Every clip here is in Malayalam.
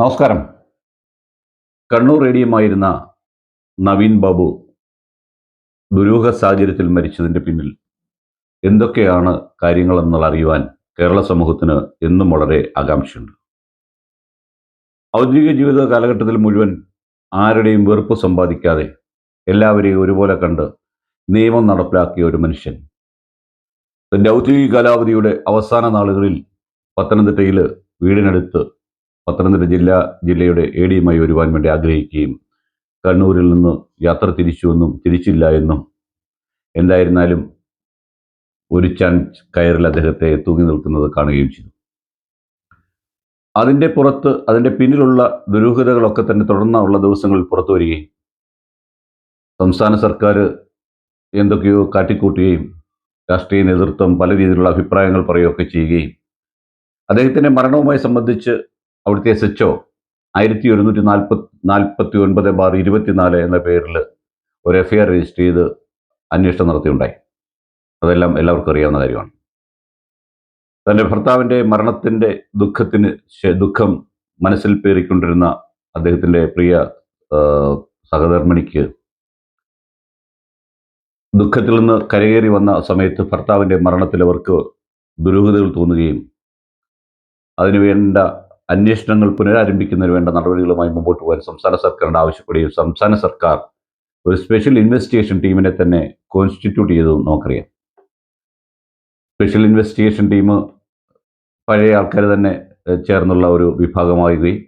നമസ്കാരം. കണ്ണൂർ റേഡിയമായിരുന്ന നവീൻ ബാബു ദുരൂഹ സാഹചര്യത്തിൽ മരിച്ചതിന്റെ പിന്നിൽ എന്തൊക്കെയാണ് കാര്യങ്ങളെന്നുള്ള അറിയുവാൻ കേരള സമൂഹത്തിന് എന്നും വളരെ ആകാംക്ഷയുണ്ട്. ഔദ്യോഗിക ജീവിത കാലഘട്ടത്തിൽ മുഴുവൻ ആരുടെയും വെറുപ്പ് സമ്പാദിക്കാതെ എല്ലാവരെയും ഒരുപോലെ കണ്ട് നിയമം നടപ്പിലാക്കിയ ഒരു മനുഷ്യൻ. തന്റെ ഔദ്യോഗിക കാലാവധിയുടെ അവസാന നാളുകളിൽ പത്തനംതിട്ടയിൽ വീടിനടുത്ത് പത്തനംതിട്ട ജില്ലാ ജില്ലയുടെ എ ഡിയുമായി വരുവാൻ വേണ്ടി ആഗ്രഹിക്കുകയും കണ്ണൂരിൽ നിന്ന് യാത്ര തിരിച്ചുവെന്നും തിരിച്ചില്ല എന്നും എന്തായിരുന്നാലും ഒരു ചാൻസ് കയറിൽ അദ്ദേഹത്തെ തൂങ്ങി നിൽക്കുന്നത് കാണുകയും ചെയ്തു. അതിന്റെ പുറത്ത് അതിന്റെ പിന്നിലുള്ള ദുരൂഹതകളൊക്കെ തന്നെ തുടർന്നുള്ള ദിവസങ്ങളിൽ പുറത്തു വരികയും സംസ്ഥാന സർക്കാർ എന്തൊക്കെയോ കാട്ടിക്കൂട്ടുകയും രാഷ്ട്രീയ നേതൃത്വം പല രീതിയിലുള്ള അഭിപ്രായങ്ങൾ പറയുകയൊക്കെ ചെയ്യുകയും അദ്ദേഹത്തിന്റെ മരണവുമായി സംബന്ധിച്ച് അവിടുത്തെ എസ് എച്ച് ഒ ആയിരത്തി ഒരുന്നൂറ്റി നാൽപ്പത്തി നാൽപ്പത്തി ഒൻപത് ബാർ ഇരുപത്തിനാല് എന്ന പേരിൽ ഒരു എഫ് ഐ ആർ രജിസ്റ്റർ ചെയ്ത് അന്വേഷണം നടത്തിയുണ്ടായി. അതെല്ലാം എല്ലാവർക്കും അറിയാവുന്ന കാര്യമാണ്. തന്റെ ഭർത്താവിന്റെ മരണത്തിന്റെ ദുഃഖത്തിന് ദുഃഖം മനസ്സിൽ പേറിക്കൊണ്ടിരുന്ന അദ്ദേഹത്തിന്റെ പ്രിയ സഹധർമ്മിണിക്ക് ദുഃഖത്തിൽ നിന്ന് കരകയറി വന്ന സമയത്ത് ഭർത്താവിന്റെ മരണത്തിൽ അവർക്ക് ദുരൂഹതകൾ തോന്നുകയും അതിനുവേണ്ട അന്വേഷണങ്ങൾ പുനരാരംഭിക്കുന്നതിന് വേണ്ട നടപടികളുമായി മുമ്പോട്ട് പോകാൻ സംസ്ഥാന സർക്കാരിനോട് ആവശ്യപ്പെടുകയും സംസ്ഥാന സർക്കാർ ഒരു സ്പെഷ്യൽ ഇൻവെസ്റ്റിഗേഷൻ ടീമിനെ തന്നെ കോൺസ്റ്റിറ്റ്യൂട്ട് ചെയ്തതും നമുക്കറിയാം. സ്പെഷ്യൽ ഇൻവെസ്റ്റിഗേഷൻ ടീം പഴയ ആൾക്കാർ തന്നെ ചേർന്നുള്ള ഒരു വിഭാഗമാകുകയും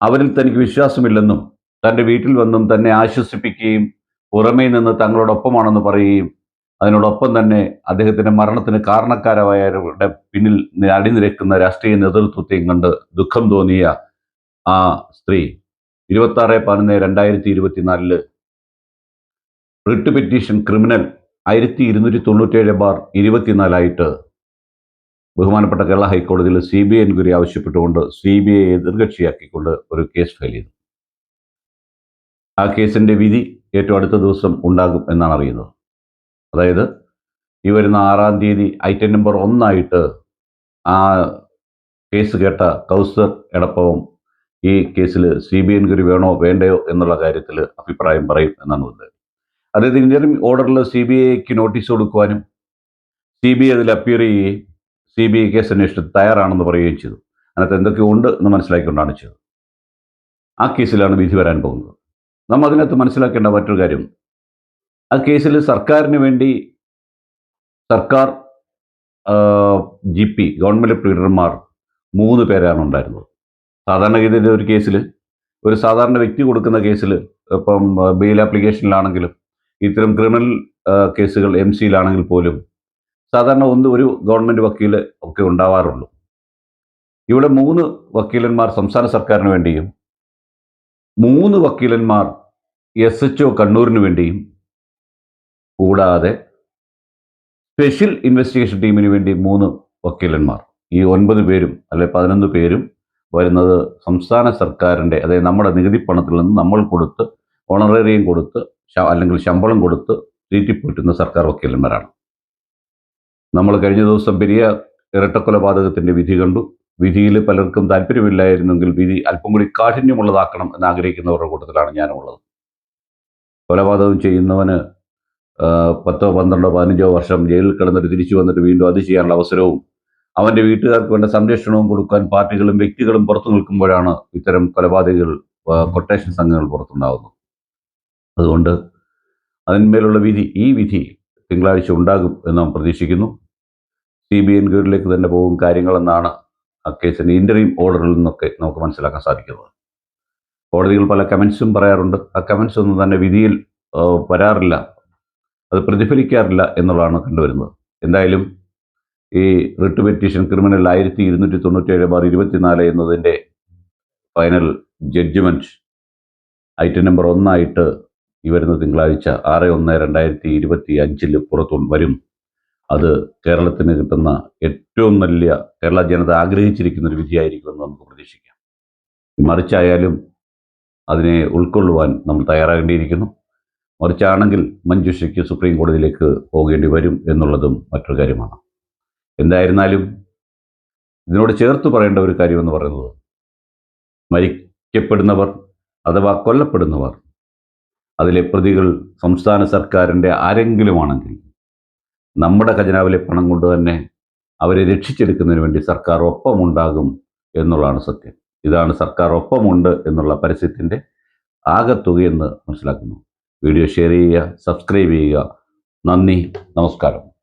അവരിൽ തനിക്ക് വിശ്വാസമില്ലെന്നും തന്റെ വീട്ടിൽ വന്നും തന്നെ ആശ്വസിപ്പിക്കുകയും പുറമേ നിന്ന് തങ്ങളോടൊപ്പമാണെന്ന് പറയുകയും അതിനോടൊപ്പം തന്നെ അദ്ദേഹത്തിന്റെ മരണത്തിന് കാരണക്കാരായവരുടെ പിന്നിൽ അടിനിരക്കുന്ന രാഷ്ട്രീയ നേതൃത്വത്തെയും കണ്ട് ദുഃഖം തോന്നിയ ആ സ്ത്രീ ഇരുപത്തി ആറ് പതിനൊന്ന് രണ്ടായിരത്തി ഇരുപത്തിനാലിൽ റിട്ട് പെറ്റീഷൻ ക്രിമിനൽ ആയിരത്തി ഇരുന്നൂറ്റി തൊണ്ണൂറ്റേഴ് ബാർ ഇരുപത്തിനാലായിട്ട് ബഹുമാനപ്പെട്ട കേരള ഹൈക്കോടതിയിൽ സി ബി ഐ എൻക്വയറി ആവശ്യപ്പെട്ടുകൊണ്ട് സി ബി ഐ എതിർകക്ഷിയാക്കിക്കൊണ്ട് ഒരു കേസ് ഫയൽ ചെയ്തു. ആ കേസിന്റെ വിധി ഏറ്റവും അടുത്ത ദിവസം ഉണ്ടാകും എന്നാണ് അറിയുന്നത്. അതായത് ഈ വരുന്ന ആറാം തീയതി ഐറ്റം നമ്പർ ഒന്നായിട്ട് ആ കേസ് കേട്ട കൗസർ എടപ്പവും ഈ കേസിൽ സി ബി എൻക്വയറി വേണോ വേണ്ടയോ എന്നുള്ള കാര്യത്തിൽ അഭിപ്രായം പറയും എന്നാണ് വന്നത് അതായത് ഇന്ത്യൻ ഓർഡറിൽ സി ബി ഐക്ക് നോട്ടീസ് കൊടുക്കുവാനും സി ബി ഐ അതിൽ അപ്പിയർ ചെയ്യുകയും സി ബി ഐ കേസ് അന്വേഷിച്ച് തയ്യാറാണെന്ന് പറയുകയും ചെയ്തു. അതിനകത്ത് എന്തൊക്കെയോ ഉണ്ട് എന്ന് മനസ്സിലാക്കിക്കൊണ്ടാണ് ചെയ്തത്. ആ കേസിലാണ് വിധി വരാൻ പോകുന്നത്. നമ്മൾ അതിനകത്ത് മനസ്സിലാക്കേണ്ട മറ്റൊരു കാര്യം ആ കേസിൽ സർക്കാരിന് വേണ്ടി സർക്കാർ ജി പി ഗവൺമെന്റ് പ്ലീഡർമാർ മൂന്ന് പേരാണ് ഉണ്ടായിരുന്നത്. സാധാരണഗതിയിൽ ഒരു കേസിൽ ഒരു സാധാരണ വ്യക്തി കൊടുക്കുന്ന കേസിൽ ഇപ്പം ബെയിൽ ആപ്ലിക്കേഷനിലാണെങ്കിലും ഇത്തരം ക്രിമിനൽ കേസുകൾ എം സിയിലാണെങ്കിൽ പോലും സാധാരണ ഒന്ന് ഒരു ഗവൺമെന്റ് വക്കീൽ ഒക്കെ ഉണ്ടാവാറുള്ളൂ. ഇവിടെ മൂന്ന് വക്കീലന്മാർ സംസ്ഥാന സർക്കാരിന് വേണ്ടിയും മൂന്ന് വക്കീലന്മാർ എസ് എച്ച് ഒ കണ്ണൂരിന് വേണ്ടിയും കൂടാതെ സ്പെഷ്യൽ ഇൻവെസ്റ്റിഗേഷൻ ടീമിന് വേണ്ടി മൂന്ന് വക്കീലന്മാർ. ഈ ഒൻപത് പേരും അല്ലെ പതിനൊന്ന് പേരും വരുന്നത് സംസ്ഥാന സർക്കാരിന്റെ അതായത് നമ്മുടെ നികുതി പണത്തിൽ നിന്ന് നമ്മൾ കൊടുത്ത് ഓണറേറിയം കൊടുത്ത് അല്ലെങ്കിൽ ശമ്പളം കൊടുത്ത് തീറ്റിപ്പോറ്റുന്ന സർക്കാർ വക്കീലന്മാരാണ്. നമ്മൾ കഴിഞ്ഞ ദിവസം പെരിയ ഇരട്ടക്കൊലപാതകത്തിന്റെ വിധി കണ്ടു. വിധിയിൽ പലർക്കും താല്പര്യമില്ലായിരുന്നെങ്കിൽ വിധി അല്പം കൂടി കാഠിന്യമുള്ളതാക്കണം എന്ന് ആഗ്രഹിക്കുന്നവരുടെ കൂട്ടത്തിലാണ് ഞാനുള്ളത്. കൊലപാതകം ചെയ്യുന്നവന് പത്തോ പന്ത്രണ്ടോ പതിനഞ്ചോ വർഷം ജയിലിൽ കിടന്നിട്ട് തിരിച്ചു വന്നിട്ട് വീണ്ടും അത് ചെയ്യാനുള്ള അവസരവും അവന്റെ വീട്ടുകാർക്ക് വേണ്ട സംരക്ഷണവും കൊടുക്കാൻ പാർട്ടികളും വ്യക്തികളും പുറത്തു നിൽക്കുമ്പോഴാണ് ഇത്തരം കൊലപാതകൾ കൊട്ടേഷൻ സംഘങ്ങൾ പുറത്തുണ്ടാകുന്നത് അതുകൊണ്ട് അതിന്മേലുള്ള വിധി ഈ വിധി തിങ്കളാഴ്ച ഉണ്ടാകും എന്ന് നാം പ്രതീക്ഷിക്കുന്നു. സി ബി എൻക്വയറിയിലേക്ക് തന്നെ പോകും കാര്യങ്ങളെന്നാണ് ആ കേസിന്റെ ഇന്റർവ്യൂ ഓർഡറിൽ നിന്നൊക്കെ നമുക്ക് മനസ്സിലാക്കാൻ സാധിക്കുന്നത്. കോടതികൾ പല കമൻസും പറയാറുണ്ട്. ആ കമൻസ് ഒന്നും തന്നെ വിധിയിൽ വരാറില്ല. അത് പ്രതിഫലിക്കാറില്ല എന്നുള്ളതാണ് കണ്ടുവരുന്നത്. എന്തായാലും ഈ റിട്ട് പെറ്റീഷൻ ക്രിമിനൽ ആയിരത്തി ഇരുന്നൂറ്റി തൊണ്ണൂറ്റേഴ് ബാർ ഇരുപത്തിനാല് എന്നതിന്റെ ഫൈനൽ ജഡ്ജ്മെന്റ് ഐറ്റം നമ്പർ ഒന്നായിട്ട് ഈ വരുന്ന തിങ്കളാഴ്ച ആറ് ഒന്ന് രണ്ടായിരത്തി ഇരുപത്തി അഞ്ചിൽ പുറത്തു വരും. അത് കേരളത്തിന് കിട്ടുന്ന ഏറ്റവും നല്ല കേരള ജനത ആഗ്രഹിച്ചിരിക്കുന്ന ഒരു വിധിയായിരിക്കുമെന്ന് നമുക്ക് പ്രതീക്ഷിക്കാം. മറിച്ചായാലും അതിനെ ഉൾക്കൊള്ളുവാൻ നമ്മൾ തയ്യാറാകേണ്ടിയിരിക്കുന്നു. മറിച്ചാണെങ്കിൽ മഞ്ജുഷയ്ക്ക് സുപ്രീം കോടതിയിലേക്ക് പോകേണ്ടി വരും എന്നുള്ളതും മറ്റൊരു കാര്യമാണ്. എന്തായിരുന്നാലും ഇതിനോട് ചേർത്ത് പറയേണ്ട ഒരു കാര്യമെന്ന് പറയുന്നത് മരിക്കപ്പെടുന്നവർ അഥവാ കൊല്ലപ്പെടുന്നവർ അതിലെ പ്രതികൾ സംസ്ഥാന സർക്കാരിന്റെ ആരെങ്കിലുമാണെങ്കിൽ നമ്മുടെ ഖജനാവിലെ പണം കൊണ്ട് തന്നെ അവരെ രക്ഷിച്ചെടുക്കുന്നതിന് വേണ്ടി സർക്കാർ ഒപ്പമുണ്ടാകും എന്നുള്ളതാണ് സത്യം. ഇതാണ് സർക്കാർ ഒപ്പമുണ്ട് എന്നുള്ള പരസ്യത്തിന്റെ ആകത്തുകയെന്ന് മനസ്സിലാക്കുന്നു. വീഡിയോ ഷെയർ ചെയ്യുക സബ്സ്ക്രൈബ് ചെയ്യുക. നന്ദി നമസ്കാരം.